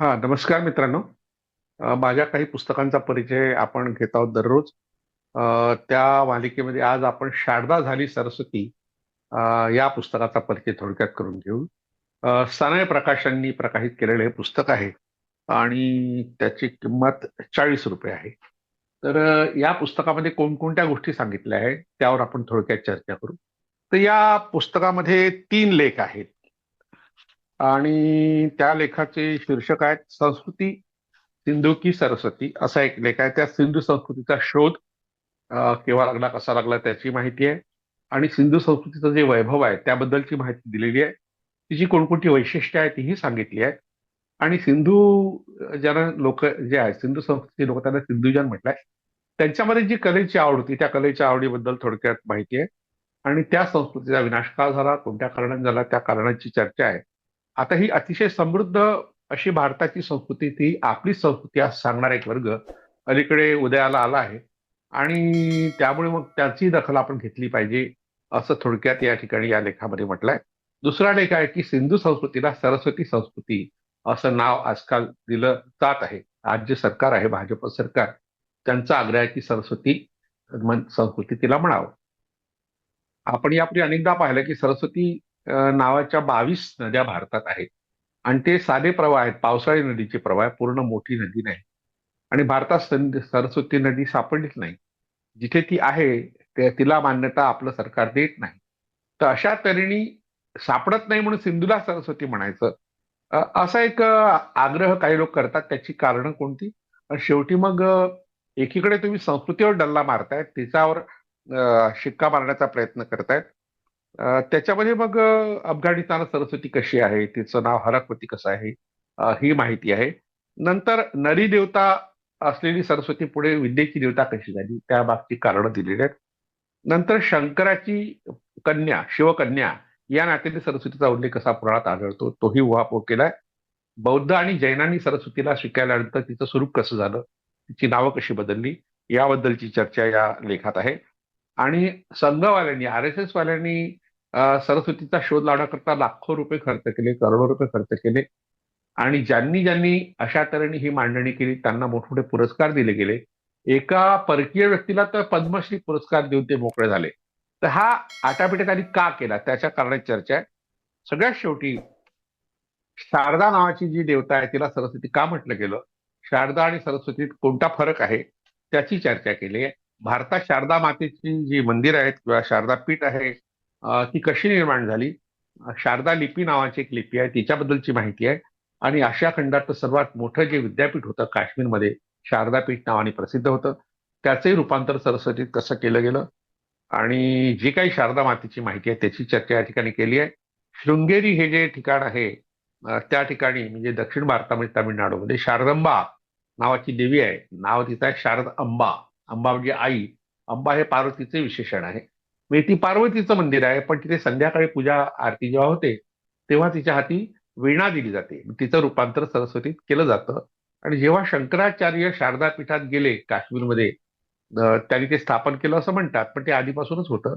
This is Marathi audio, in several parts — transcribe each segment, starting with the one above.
हा नमस्कार मित्रांनो. माझ्या काही पुस्तकांचा परिचय आपण घेत आहोत दररोज. त्या मालिकेमध्ये आज आपण शारदा झाली सरस्वती या पुस्तकाचा परिचय थोडक्यात करून घेऊ. सनय प्रकाशांनी प्रकाशित केलेलं हे पुस्तक आहे आणि त्याची किंमत चाळीस रुपये आहे. तर या पुस्तकामध्ये कोणकोणत्या गोष्टी सांगितल्या आहेत त्यावर आपण थोडक्यात चर्चा करू. तर या पुस्तकामध्ये तीन लेख आहेत. आणि त्या लेखाचे शीर्षक आहेत संस्कृती सिंधू की सरस्वती असा एक लेख आहे. त्या सिंधू संस्कृतीचा शोध केव्हा लागला कसा लागला त्याची माहिती आहे. आणि सिंधू संस्कृतीचं जे वैभव आहे त्याबद्दलची माहिती दिलेली आहे. तिची कोणकोणती वैशिष्ट्ये आहेत तीही सांगितली आहे. आणि सिंधू ज्यांना लोक जे आहेत सिंधू संस्कृती लोक त्यांना सिंधुजन म्हटलंय. त्यांच्यामध्ये जी कलेची आवड होती त्या कलेच्या आवडीबद्दल थोडक्यात माहिती आहे. आणि त्या संस्कृतीचा विनाश का झाला कोणत्या कारणाने झाला त्या कारणाची चर्चा आहे. आता ही अतिशय समृद्ध अशी भारताची संस्कृती ती आपली संस्कृती आज सांगणारा एक वर्ग अलीकडे उदयाला आला आहे. आणि त्यामुळे मग त्याची दखल आपण घेतली पाहिजे असं थोडक्यात या ठिकाणी या लेखामध्ये म्हटलंय. दुसरा लेख आहे की सिंधू संस्कृतीला सरस्वती संस्कृती असं नाव आजकाल दिलं जात आहे. आज जे सरकार आहे भाजप सरकार. त्यांचा आग्रह आहे की सरस्वती संस्कृती तिला म्हणावं. आपण यापूर्वी अनेकदा पाहिलं की सरस्वती नावाच्या बावीस नद्या भारतात आहेत. आणि ते साधे प्रवाह आहेत. पावसाळी नदीचे प्रवाह आहे, पूर्ण मोठी नदी नाही. आणि भारतात सरस्वती नदी सापडलीच नाही. जिथे ती आहे ते तिला मान्यता आपलं सरकार देत नाही. तर अशा तऱ्हेने सापडत नाही म्हणून सिंधूला सरस्वती म्हणायचं. असा एक आग्रह काही लोक करतात. त्याची कारणं कोणती? शेवटी मग एकीकडे तुम्ही संस्कृतीवर डल्ला मारतायत. तिच्यावर शिक्का मारण्याचा प्रयत्न करतायत. त्याच्यामध्ये मग अफगाणिस्तान सरस्वती कशी आहे? तिचं नाव हरकवती कसं आहे? ही माहिती आहे. नंतर नरी देवता असलेली सरस्वती पुढे विद्येची देवता कशी झाली? त्या बाबतीत कारणं दिलेली आहेत. नंतर शंकराची कन्या शिवकन्या या नात्याने सरस्वतीचा उल्लेख कसा पुराणात आढळतो? तोही उहापोह केलाय. बौद्ध आणि जैनांनी सरस्वतीला शिकायल्यानंतर तिचं स्वरूप कसं झालं? तिची नावं कशी बदलली? याबद्दलची चर्चा या लेखात आहे. आणि संघवाल्यांनी आर एस एस वाल्यांनी सरस्वतीचा शोध लावण्याकरता लाखो रुपये खर्च केले करोडो रुपये खर्च केले. आणि ज्यांनी ज्यांनी अशा तऱ्हेने ही मांडणी केली त्यांना मोठमोठे पुरस्कार दिले गेले. एका परकीय व्यक्तीला तर पद्मश्री पुरस्कार देऊन ते मोकळे झाले. तर हा आटापिटा का केला? त्याच्या कारणात चर्चा आहे. सगळ्यात शेवटी शारदा नावाची जी देवता आहे तिला सरस्वती का म्हटलं गेलं? शारदा आणि सरस्वतीत कोणता फरक आहे? त्याची चर्चा केली आहे. भारतात शारदा मातेची जी मंदिर आहेत किंवा शारदा पीठ आहे ती कशी निर्माण झाली? शारदा लिपी नावाची एक लिपी आहे तिच्याबद्दलची माहिती आहे. आणि आशिया खंडातलं सर्वात मोठं जे विद्यापीठ होतं काश्मीरमध्ये शारदापीठ नावाने प्रसिद्ध होतं. त्याचंही रूपांतर सरस्वतीत कसं केलं गेलं? आणि जी काही शारदा मातेची माहिती आहे त्याची चर्चा या ठिकाणी केली आहे. शृंगेरी हे जे ठिकाण आहे त्या ठिकाणी म्हणजे दक्षिण भारतामध्ये तामिळनाडूमध्ये शारदंबा नावाची देवी आहे. नाव तिचं आहे शारद अंबा अंबा म्हणजे आई अंबा हे पार्वतीचे विशेषण आहे. म्हणजे ती पार्वतीचं मंदिर आहे पण तिथे संध्याकाळी पूजा आरती जेव्हा होते तेव्हा तिच्या हाती वीणा दिली जाते. तिचं रूपांतर सरस्वतीत केलं जातं. आणि जेव्हा शंकराचार्य शारदा पीठात गेले काश्मीरमध्ये त्यांनी ते स्थापन केलं असं म्हणतात पण ते आधीपासूनच होतं.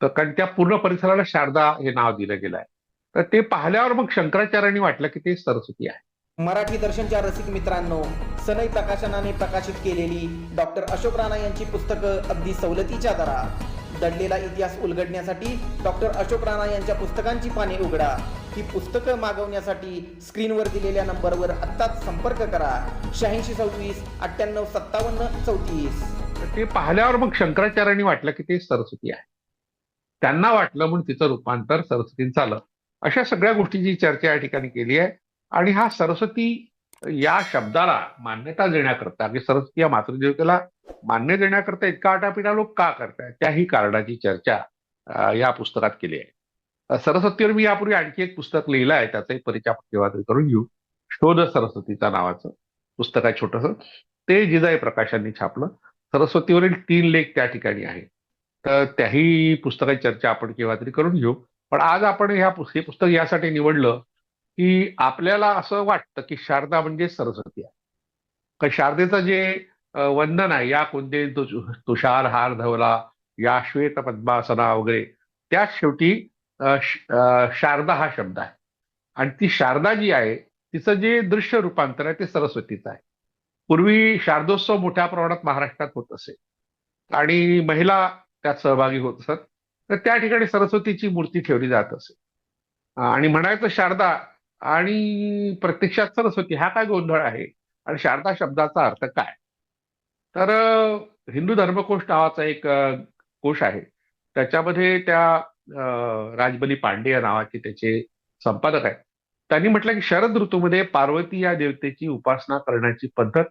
तर कारण त्या पूर्ण परिसराला शारदा हे नाव दिलं गेलं आहे. तर ते पाहिल्यावर मग शंकराचार्यांनी वाटलं की ते सरस्वती आहे. मराठी दर्शनच्या रसिक मित्रांनो सनई प्रकाशनाने प्रकाशित केलेली डॉक्टर अशोक राणा यांची पुस्तकं अगदी सवलतीच्या दरात. दडलेला इतिहास उलगडण्यासाठी डॉक्टर अशोक राणा यांच्या पुस्तकांची पाने उघडा. ही पुस्तकं मागवण्यासाठी स्क्रीनवर दिलेल्या नंबरवर आत्ताच संपर्क करा. शहाऐंशी सव्वीस अठ्ठ्याण्णव सत्तावन्न चौतीस. तर ते पाहिल्यावर मग शंकराचार्यांनी वाटलं की ते सरस्वती आहे. त्यांना वाटलं म्हणून तिचं रूपांतर सरस्वतीनं झालं. अशा सगळ्या गोष्टीची चर्चा या ठिकाणी केली आहे. आणि हा सरस्वती या शब्दाला मान्यता देण्याकरता की सरस्वती या मातृदेवतेला मान्य देण्याकरता इतका आटापिटा लोक का करताय त्याही कारणाची चर्चा या पुस्तकात केली आहे. सरस्वतीवर मी यापूर्वी आणखी एक पुस्तक लिहिलं आहे त्याचाही परिचय आपण केव्हा तरी करून घेऊ. शोध सरस्वतीचा नावाचं पुस्तक आहे छोटंसं. ते जिजाई प्रकाशांनी छापलं. सरस्वतीवरील तीन लेख त्या ठिकाणी आहे तर त्याही पुस्तकाची चर्चा आपण केव्हा तरी करून घेऊ. पण आज आपण ह्या हे पुस्तक यासाठी निवडलं की आपल्याला असं वाटतं की शारदा म्हणजे सरस्वती आहे. का शारदेचं जे वंदन आहे या कोणते तुषार हार धवला या श्वेत पद्मासना वगैरे त्याच शेवटी शारदा हा शब्द आहे. आणि ती शारदा जी आहे तिचं जे दृश्य रूपांतर आहे ते सरस्वतीचं आहे. पूर्वी शारदोत्सव मोठ्या प्रमाणात महाराष्ट्रात होत असे. आणि महिला त्यात सहभागी होत असत. तर त्या ठिकाणी सरस्वतीची मूर्ती ठेवली जात असे. आणि म्हणायचं शारदा आणि प्रत्यक्षात सरस्वती हा काय गोंधळ आहे? आणि शारदा शब्दाचा अर्थ काय? तर हिंदू धर्मकोश नावाचा एक कोश आहे. त्याच्यामध्ये त्या राजबली पांडे या नावाचे त्याचे संपादक आहेत. त्यांनी म्हटलं की शरद ऋतूमध्ये पार्वती या देवतेची उपासना करण्याची पद्धत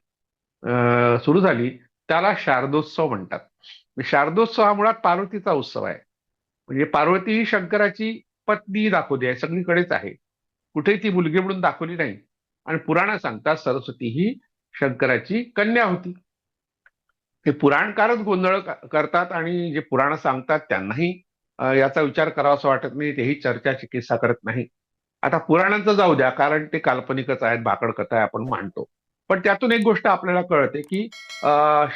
सुरू झाली. त्याला शारदोत्सव म्हणतात. शारदोत्सव हा मुळात पार्वतीचा उत्सव आहे. म्हणजे पार्वती ही शंकराची पत्नी दाखवली आहे सगळीकडेच आहे. कुठेही ती मुलगी म्हणून दाखवली नाही. आणि पुराणं सांगतात सरस्वती ही शंकराची कन्या होती. हे पुराणकारच गोंधळ करतात आणि जे पुराण सांगतात त्यांनाही याचा विचार करावा असं वाटत नाही. तेही चर्चा चिकित्सा करत नाही. आता पुराणांचं जाऊ द्या कारण ते काल्पनिकच आहेत भाकड कथा आहे आपण मांडतो. पण त्यातून एक गोष्ट आपल्याला कळते की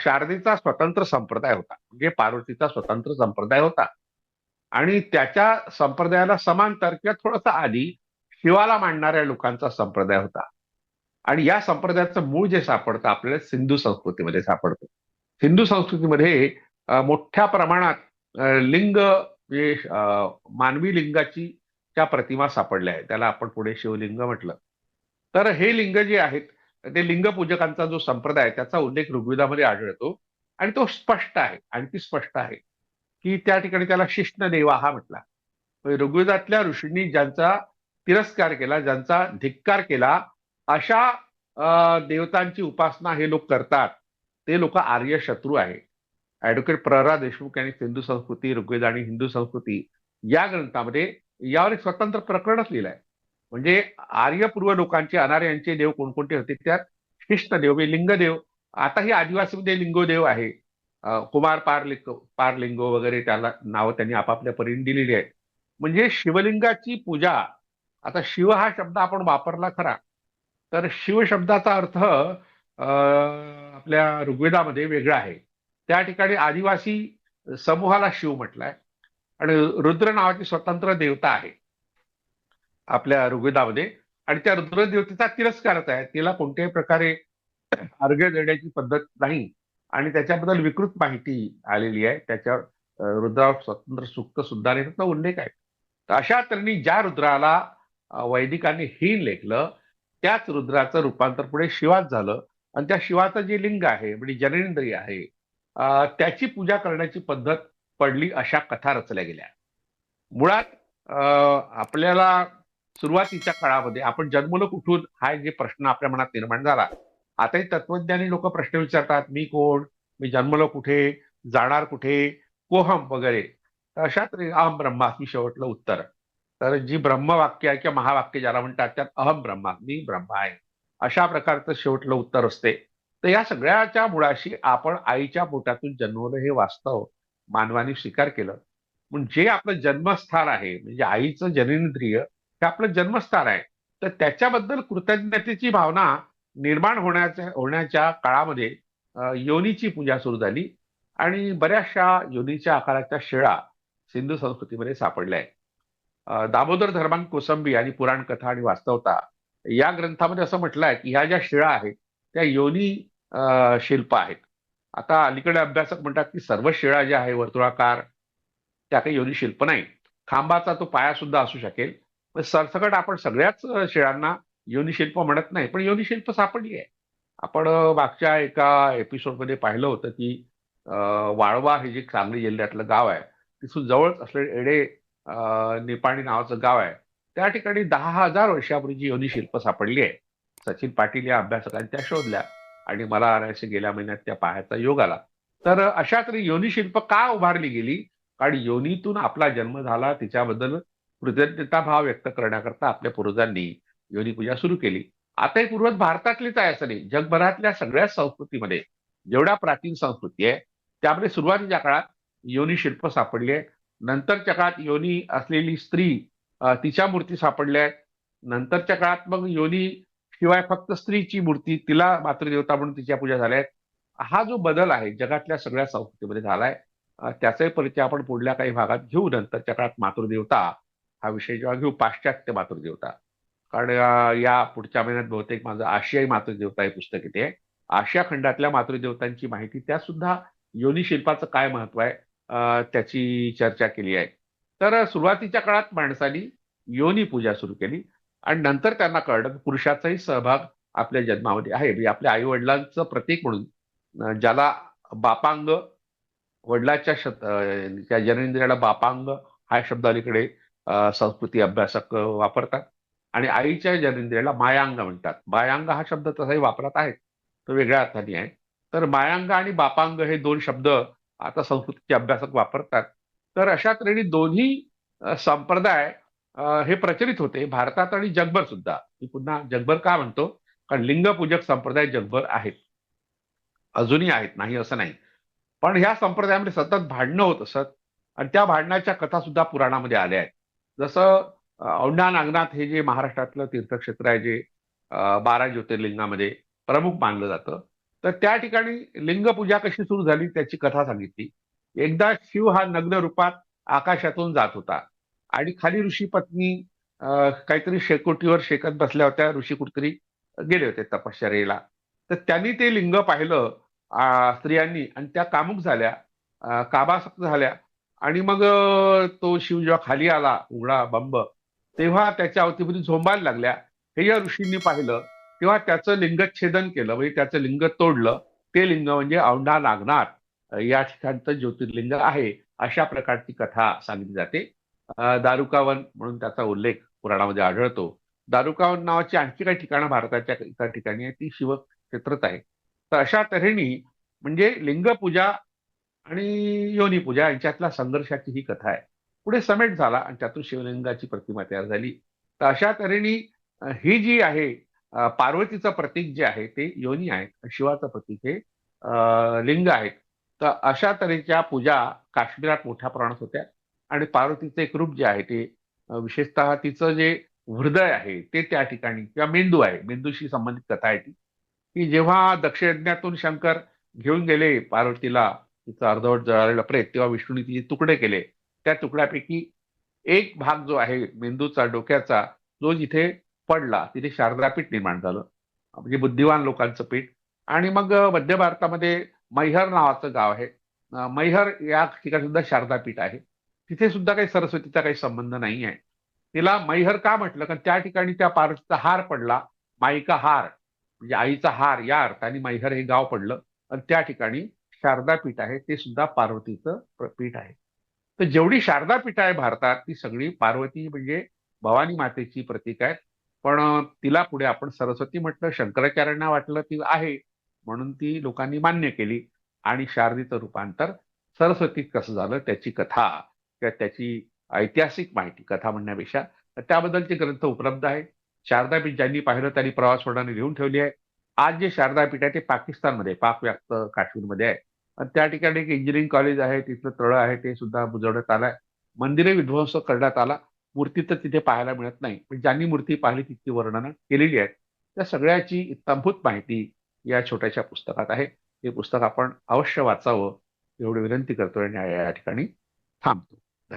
शारदेचा स्वतंत्र संप्रदाय होता. म्हणजे पार्वतीचा स्वतंत्र संप्रदाय होता. आणि त्याच्या संप्रदायाला समांतर किंवा थोडासा आधी शिवाला मांडणाऱ्या लोकांचा संप्रदाय होता. आणि या संप्रदायाचं मूळ जे सापडतं आपल्याला सिंधू संस्कृतीमध्ये सापडतं. सिंधू संस्कृतीमध्ये मोठ्या प्रमाणात लिंग मानवी लिंगाची त्या प्रतिमा सापडल्या आहेत. त्याला आपण पुढे शिवलिंग म्हटलं. तर हे लिंग जे आहेत ते लिंगपूजकांचा जो संप्रदाय आहे त्याचा उल्लेख ऋग्वेदामध्ये आढळतो. आणि तो स्पष्ट आहे आणि ती स्पष्ट आहे की त्या ठिकाणी त्याला शिष्ण देवा हा म्हटला. ऋग्वेदातल्या ऋषींनी ज्यांचा तिरस्कार केला ज्यांचा धिक्कार केला अशा देवतांची उपासना हे लोक करतात. ते लोक आर्य शत्रू आहे ऍडव्होकेट प्रहरा देशमुख यांनी सिंधू संस्कृती ऋग्वेद आणि हिंदू संस्कृती या ग्रंथामध्ये यावर एक स्वतंत्र प्रकरणच लिहिलंय. म्हणजे आर्यपूर्व लोकांचे अनार्यांचे देव कोणकोणते होते? त्यात शिष्णदेव म्हणजे लिंगदेव. आताही आदिवासीमध्ये लिंगोदेव आहे. कुमार पारलिंग पारलिंगो वगैरे त्याला नावं त्यांनी आपापल्या परीने दिलेली आहेत. म्हणजे शिवलिंगाची पूजा आता शिव हा शब्द आपण वापरला खरा. तर शिव शब्दाचा अर्थ आपल्या ऋग्वेदामध्ये वेगळा आहे. त्या ठिकाणी आदिवासी समूहाला शिव म्हटलाय आणि रुद्र नावाची स्वतंत्र देवता आहे आपल्या ऋग्वेदामध्ये. आणि त्या रुद्र देवतेचा तिरस्कारच आहे. तिला कोणत्याही प्रकारे अर्घ्य देण्याची पद्धत नाही आणि त्याच्याबद्दल विकृत माहिती आलेली आहे. त्याच्यावर रुद्रावर स्वतंत्र सुक्त सुद्धा उल्लेख आहे. तर अशा तऱ्हेने ज्या रुद्राला वैदिकांनी हीन लेखलं त्याच रुद्राचं रूपांतर पुढे शिवात झालं आणि त्या शिवाचं जे लिंग आहे म्हणजे जननेंद्रिय आहे त्याची पूजा करण्याची पद्धत पडली अशा कथा रचल्या गेल्या. मुळात आपल्याला सुरुवातीच्या काळामध्ये आपण जन्मलो कुठून हा जे प्रश्न आपल्या मनात निर्माण झाला. आताही तत्वज्ञानी लोक प्रश्न विचारतात मी कोण? मी जन्मलो कुठे? जाणार कुठे? कोहम वगैरे. तर अशा तऱ्हे अहम ब्रह्मास्मी शेवटलं उत्तर. तर जी ब्रह्मवाक्य आहे किंवा महावाक्य ज्याला म्हणतात त्यात अहम ब्रह्मास्मी ब्रह्म आहे. अशा प्रकारचं शेवटलं उत्तर असते. तर या सगळ्याच्या मुळाशी आपण आईच्या पोटातून जन्मलं हे वास्तव मानवाने स्वीकार केलं. पण जे आपलं जन्मस्थान आहे म्हणजे आईचं जननेंद्रिय हे आपलं जन्मस्थान आहे. तर त्याच्याबद्दल कृतज्ञतेची भावना निर्माण होण्याच्या होण्याच्या काळामध्ये योनीची पूजा सुरू झाली. आणि बऱ्याचशा योनीच्या आकाराच्या शिळा सिंधू संस्कृतीमध्ये सापडल्या आहेत. दामोदर धर्मान कोसंबी आणि पुराण कथा आणि वास्तवता या ग्रंथामध्ये असं म्हटलं आहे की ह्या ज्या शिळा आहेत त्या योनी शिल्प आहेत. आता अलीकडे अभ्यासक म्हणतात की सर्व शिळा ज्या आहे वर्तुळाकार त्या काही योनी शिल्प नाही. खांबाचा तो पाया सुद्धा असू शकेल. पण सरसकट आपण सगळ्याच अ, शिळांना योनिशिल्प म्हणत नाही. पण योनिशिल्प सापडली आहे. आपण मागच्या एका एपिसोडमध्ये पाहिलं होतं की वाळवा हे जे सांगली जिल्ह्यातलं गाव आहे तिथून जवळच असलेले एडे निपाणी नावाचं गाव आहे. त्या ठिकाणी दहा हजार वर्षापूर्वीची योनिशिल्प सापडली आहे सचिन पाटील या अभ्यासकांनी त्या शोधल्या आणि मला अनायसे गेल्या महिन्यात त्या पाहायचा योग आला. तर अशा तरी योनिशिल्प का उभारली गेली? कारण योनीतून आपला जन्म झाला तिच्याबद्दल कृतज्ञता भाव व्यक्त करण्याकरता आपल्या पूर्वजांनी योनी पूजा सुरू केली. आता हे पूर्वज भारतातलीच आहे असं नाही जगभरातल्या सगळ्याच संस्कृतीमध्ये जेवढ्या प्राचीन संस्कृती आहे त्यामध्ये सुरुवातीच्या काळात योनी शिल्प सापडली आहे. नंतरच्या काळात योनी असलेली स्त्री तिच्या मूर्ती सापडल्या आहेत. नंतरच्या काळात मग योनी शिवाय फक्त स्त्रीची मूर्ती तिला मातृदेवता म्हणून तिच्या पूजा झाल्या आहेत. हा जो बदल आहे जगातल्या सगळ्या संस्कृतीमध्ये झालाय त्याचाही परिचय आपण पुढल्या काही भागात घेऊ. नंतरच्या काळात मातृदेवता हा विषय जेव्हा घेऊ पाश्चात्य मातृदेवता. कारण या पुढच्या महिन्यात बहुतेक माझं आशियाई मातृदेवता हे पुस्तक येते. आहे आशिया खंडातल्या मातृदेवतांची माहिती त्या सुद्धा योनी शिल्पाचं काय महत्त्व आहे? त्याची चर्चा केली आहे. तर सुरुवातीच्या काळात माणसांनी योनी पूजा सुरू केली आणि नंतर त्यांना कळलं की पुरुषाचाही सहभाग आपल्या जन्मामध्ये आहे. म्हणजे आपल्या आई वडिलांचं प्रतीक म्हणून ज्याला बापांग वडिलाच्या शब्द त्या जननेंद्रियाला बापांग हा शब्द अलीकडे संस्कृती अभ्यासक वापरतात. आणि आईच्या जननेंद्रियाला मायांग म्हणतात. मायांग हा शब्द तसाही वापरात आहे तो वेगळ्या अर्थाने आहे. तर मायांग आणि बापांग हे दोन शब्द आता संस्कृतीचे अभ्यासात वापरतात. तर अशा तऱ्हेने दोन्ही संप्रदाय हे प्रचलित होते. भारतात आणि जगभर सुद्धा. मी पुन्हा जगभर का म्हणतो? कारण लिंगपूजक संप्रदाय जगभर आहेत. अजूनही आहेत. नाही असं नाही. पण ह्या संप्रदायामध्ये सतत भांडणं होत असत. आणि त्या भांडणाच्या कथा सुद्धा पुराणामध्ये आल्या आहेत. जसं औंढा नागनाथ हे जे महाराष्ट्रातलं तीर्थक्षेत्र आहे जे बारा ज्योतिर्लिंगामध्ये प्रमुख मानलं जातं. तर त्या ठिकाणी लिंगपूजा कशी सुरू झाली त्याची कथा सांगितली. एकदा शिव हा नग्न रूपात आकाशातून जात होता. आणि खाली ऋषी पत्नी काहीतरी शेकोटीवर शेकत बसल्या होत्या. ऋषी कुठतरी गेले होते तपश्चर्येला. तर त्यांनी ते लिंग पाहिलं स्त्रियांनी. आणि त्या कामुक झाल्या. काबासक्त झाल्या. आणि मग तो शिव जेव्हा खाली आला उघडा बंब तेव्हा त्याच्या अवतीभोवती झोंबायला लागल्या. हे या ऋषींनी पाहिलं. किंवा त्याचं लिंगच्छेदन केलं म्हणजे त्याचं लिंग तोडलं ते लिंग म्हणजे औंढा नागनाथ या ठिकाणचं ज्योतिर्लिंग आहे अशा प्रकारची कथा सांगितली जाते. दारुकावन म्हणून त्याचा उल्लेख पुराणामध्ये आढळतो. दारुकावन नावाची आणखी काही ठिकाणं भारताच्या एका ठिकाणी आहे ती शिवक्षेत्रच आहे. तर अशा तऱ्हेने म्हणजे लिंगपूजा आणि योनीपूजा यांच्यातल्या संघर्षाची ही कथा आहे. पुढे समेट झाला आणि त्यातून शिवलिंगाची प्रतिमा तयार झाली. तर अशा तऱ्हेने ही जी आहे पार्वतीचं प्रतीक जे आहे ते योनी आहे शिवाचं प्रतीक हे लिंग आहेत. तर अशा तऱ्हेच्या पूजा काश्मीरात मोठ्या प्रमाणात होत्या. आणि पार्वतीचं एक रूप जे आहे ते विशेषतः तिचं जे हृदय आहे ते त्या ठिकाणी किंवा मेंदू आहे मेंदूशी संबंधित कथा आहे ती. की जेव्हा दक्षयज्ञातून शंकर घेऊन गेले पार्वतीला तिचं अर्धवट जळालेला प्रेत तेव्हा विष्णूने तिचे तुकडे केले. त्या तुकड्यापैकी एक भाग जो आहे मेंदूचा डोक्याचा जो जिथे पडला तिथे शारदापीठ निर्माण झालं. म्हणजे बुद्धिवान लोकांचं पीठ. आणि मग मध्य भारतामध्ये मैहर नावाचं गाव आहे. मैहर या ठिकाणी सुद्धा शारदापीठ आहे. तिथे सुद्धा काही सरस्वतीचा काही संबंध नाही आहे. तिला मैहर का म्हटलं? कारण त्या ठिकाणी त्या पार्वतीचा हार पडला. माईका हार म्हणजे आईचा हार या अर्थाने मैहर हे गाव पडलं. आणि त्या ठिकाणी शारदा पीठ आहे. ते सुद्धा पार्वतीचं पीठ आहे. तर जेवढी शारदा पीठ आहे भारतात ती सगळी पार्वती म्हणजे भवानी मातेची प्रतीक आहेत. पण तिला पुढे आपण सरस्वती म्हटलं शंकराचार्यांना वाटलं ती आहे म्हणून ती लोकांनी मान्य केली. आणि शारदीचं रूपांतर सरस्वतीत कसं झालं त्याची कथा किंवा त्याची ऐतिहासिक माहिती कथा म्हणण्यापेक्षा त्याबद्दलचे ग्रंथ उपलब्ध आहेत. शारदापीठ ज्यांनी पाहिलं त्यांनी प्रवास वर्णने लिहून ठेवली आहे. आज जे शारदापीठ आहे ते पाकिस्तानमध्ये पाक व्याप्त काश्मीरमध्ये आहे. आणि त्या ठिकाणी एक इंजिनिअरिंग कॉलेज आहे तिथलं तळं आहे ते सुद्धा बुजवण्यात आलं आहे मंदिरे विध्वंस करण्यात आला. मूर्ती तर तिथे पाहायला मिळत नाही. पण ज्यांनी मूर्ती पाहिली तितकी वर्णनं केलेली आहेत. त्या सगळ्याची इत्थंभूत माहिती या छोट्याशा पुस्तकात आहे. हे पुस्तक आपण अवश्य वाचावं. एवढी विनंती करतोय आणि या ठिकाणी थांबतो.